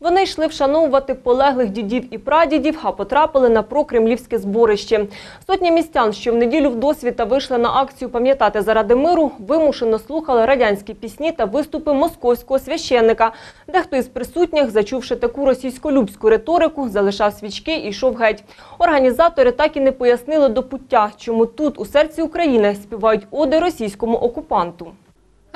Вони йшли вшановувати полеглих дідів і прадідів, а потрапили на прокремлівське зборище. Сотні містян, що в неділю вдосвіта вийшли на акцію «Пам'ятати заради миру», вимушено слухали радянські пісні та виступи московського священника. Дехто із присутніх, зачувши таку російськолюбську риторику, залишав свічки і йшов геть. Організатори так і не пояснили до пуття, чому тут, у серці України, співають оди російському окупанту.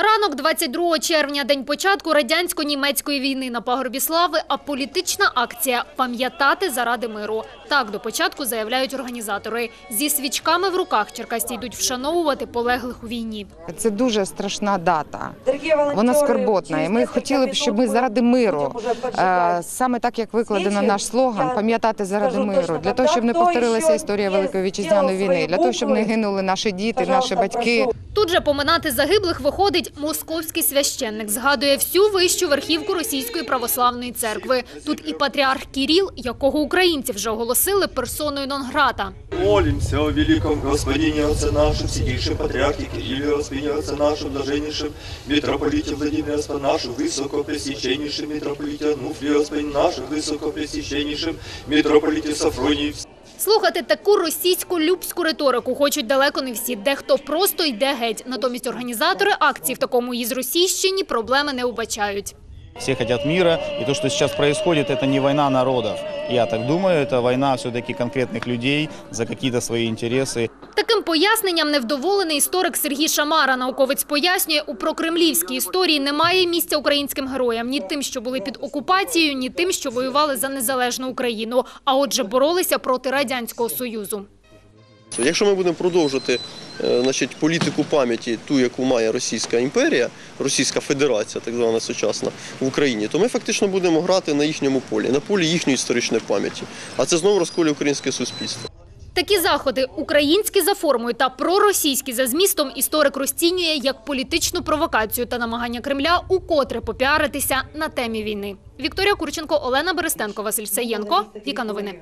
Ранок 22 червня, день початку радянсько-німецької війни на пагорбі слави, а політична акція «Пам'ятати заради миру». Так до початку заявляють організатори. Зі свічками в руках черкасті йдуть вшановувати полеглих у війні. Це дуже страшна дата. Вона скорботна. І ми хотіли б, щоб ми заради миру, е, саме так як викладено наш слоган, пам'ятати заради миру, для того, щоб не повторилася історія Великої вітчизняної війни, для того, щоб не гинули наші діти, наші батьки. Тут же поминати загиблих виходить московський священник. Згадує всю вищу верхівку Російської православної церкви. Тут і патріарх Кіріл, якого українці вже оголосили персоною нон-грата. Молимся о великом Господине Отце нашем, святейшем Патриархе Кирилле, Господине Отце нашем, блаженнейшем митрополите Владимире Господь нашем, высокопресвященнейшем митрополите Ануфрии, Господине нашем, высокопресвященнейшем митрополите Сафронии, Слухати таку російську любську риторику хочуть далеко не всі. Дехто просто йде геть. Натомість організатори акції в такому її зросійщенні проблеми не убачають. Все хотят мира, и то, что сейчас происходит, это не война народов. Я так думаю, это война все-таки конкретных людей за какие-то свои интересы. Таким поясненням невдоволений історик Сергій Шамара. Науковець пояснює, у прокремлівській історії немає місця українським героям. Ні тим, що були під окупацією, ні тим, що воювали за незалежну Україну, а отже боролися проти Радянського Союзу. Якщо ми будемо продовжувати е, значить, політику пам'яті, ту, яку має Російська імперія, Російська Федерація, так звана сучасна в Україні, то ми фактично будемо грати на їхньому полі, на полі їхньої історичної пам'яті. А це знову розколює українське суспільство. Такі заходи, українські за формою та проросійські за змістом, історик розцінює як політичну провокацію та намагання Кремля укотре попіаритися на темі війни. Вікторія Курченко, Олена Берестенко, Василь Саєнко. Віка новини.